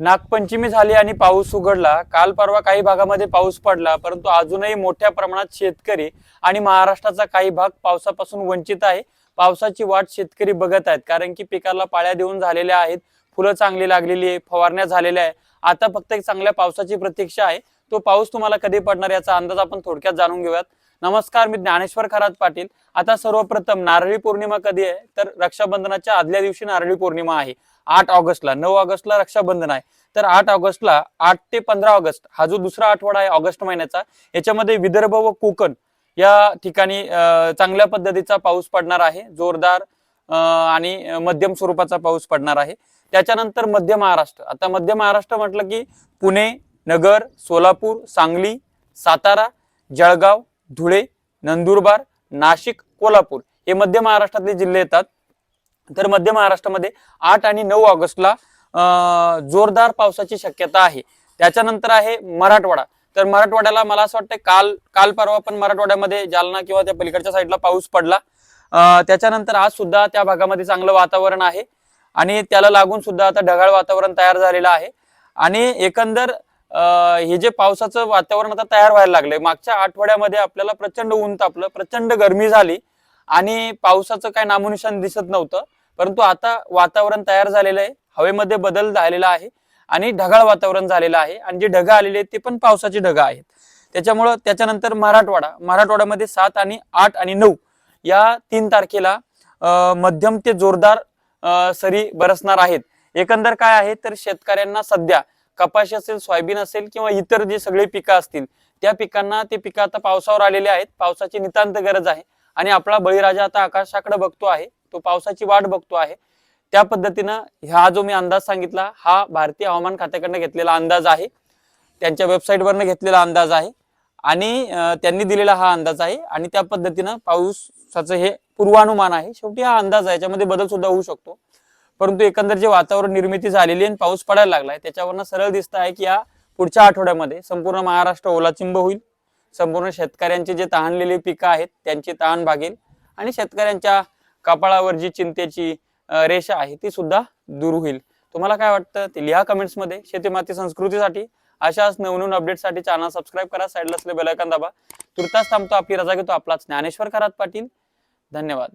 नागपंचमी झाली आणि पाऊस उघडला. काल परवा काही भागामध्ये पाऊस पडला परंतु अजूनही मोठ्या प्रमाणात शेतकरी आणि महाराष्ट्राचा काही भाग पावसापासून वंचित आहे. पावसाची वाट शेतकरी बघत आहेत कारण की पिकाला पाळ्या देऊन झालेल्या आहेत फुलं चांगली लागलेली आहे फवारण्या झालेल्या आहे. आता फक्त एक चांगल्या पावसाची प्रतीक्षा आहे. तो पाऊस तुम्हाला कधी पडणार याचा अंदाज आपण थोडक्यात जाणून घेऊयात. नमस्कार मी ज्ञानेश्वर खरात पाटील. आता सर्वप्रथम नारळी पौर्णिमा कधी आहे? तर रक्षाबंधनाच्या आदल्या दिवशी नारळी पौर्णिमा आहे. आठ ऑगस्टला नऊ ऑगस्टला रक्षाबंधन आहे. तर आठ ऑगस्टला आठ ते पंधरा ऑगस्ट हा जो दुसरा आठवडा आहे ऑगस्ट महिन्याचा याच्यामध्ये विदर्भ व कोकण या ठिकाणी चांगल्या पद्धतीचा पाऊस पडणार आहे. जोरदार आणि मध्यम स्वरूपाचा पाऊस पडणार आहे. त्याच्यानंतर मध्य महाराष्ट्र. आता मध्य महाराष्ट्र म्हटलं की पुणे नगर सोलापूर सांगली सातारा जळगाव धुळे नंदुरबार नाशिक कोल्हापूर हे मध्य महाराष्ट्रातले जिल्हे येतात. तर मध्य महाराष्ट्रामध्ये आठ आणि नऊ ऑगस्टला जोरदार पावसाची शक्यता आहे. त्याच्यानंतर आहे मराठवाडा. तर मराठवाड्याला मला असं वाटतं काल काल परवा पण मराठवाड्यामध्ये जालना किंवा त्या पलीकडच्या साईडला पाऊस पडला. त्याच्यानंतर आज सुद्धा त्या भागामध्ये चांगलं वातावरण आहे. आणि त्याला लागून सुद्धा आता ढगाळ वातावरण तयार झालेलं आहे. आणि एकंदर हे जे पावसाचं वातावरण आता तयार व्हायला लागलंय मागच्या आठवड्यामध्ये आपल्याला प्रचंड ऊन तापलं प्रचंड गरमी झाली आणि पावसाचं काय नामोनिशान दिसत नव्हतं. परंतु आता वातावरण तयार झालेलं आहे हवेमध्ये बदल झालेला आहे आणि ढगाळ वातावरण झालेलं आहे आणि जे ढगं आलेले आहेत ते पण पावसाची ढगं आहेत. त्याच्यामुळं त्याच्यानंतर मराठवाडा मराठवाड्यामध्ये सात आणि आठ आणि नऊ या तीन तारखेला मध्यम ते जोरदार सरी बरसणार आहेत. एकंदर काय आहे तर शेतकऱ्यांना सध्या कपाशी असेल सोयाबीन असेल किंवा इतर जे सगळे पिकं असतील त्या पिकांना ते पिकं आता पावसावर आलेले आहेत. पावसाची नितांत गरज आहे. आणि आपला बळीराजा आता आकाशाकडे बघतो आहे. तो पावसाची वाट बघतो आहे. त्या पद्धतीनं हा जो मी अंदाज सांगितला हा भारतीय हवामान खात्याकडनं घेतलेला अंदाज आहे. त्यांच्या वेबसाईटवरनं घेतलेला अंदाज आहे. आणि त्यांनी दिलेला हा अंदाज आहे. आणि त्या पद्धतीनं पाऊसाचं हे पूर्वानुमान आहे. शेवटी हा अंदाज आहे. याच्यामध्ये बदल सुद्धा होऊ शकतो. परंतु एकंदर जे वातावरण निर्मिती झालेली आहे आणि पाऊस पडायला लागलाय त्याच्यावरनं सरळ दिसत आहे की या पुढच्या आठवड्यामध्ये संपूर्ण महाराष्ट्र ओलाचिंब होईल. संपूर्ण शेतकऱ्यांचे जे तहानलेली पिकं आहेत त्यांची तहान भागेल आणि शेतकऱ्यांच्या कपाळावर जी चिंतेची रेषा आहे ती सुद्धा दूर होईल. तुम्हाला काय वाटतं? ते लिहा कमेंट्समध्ये शेतीमाती संस्कृतीसाठी अशाच नवनवीन अपडेटसाठी चॅनल सबस्क्राईब करा. साईडला असले बेलायकन दाबा. तुर्तास थांबतो. आपली रजा घेतो. आपलाच ज्ञानेश्वर करात पाटील. धन्यवाद.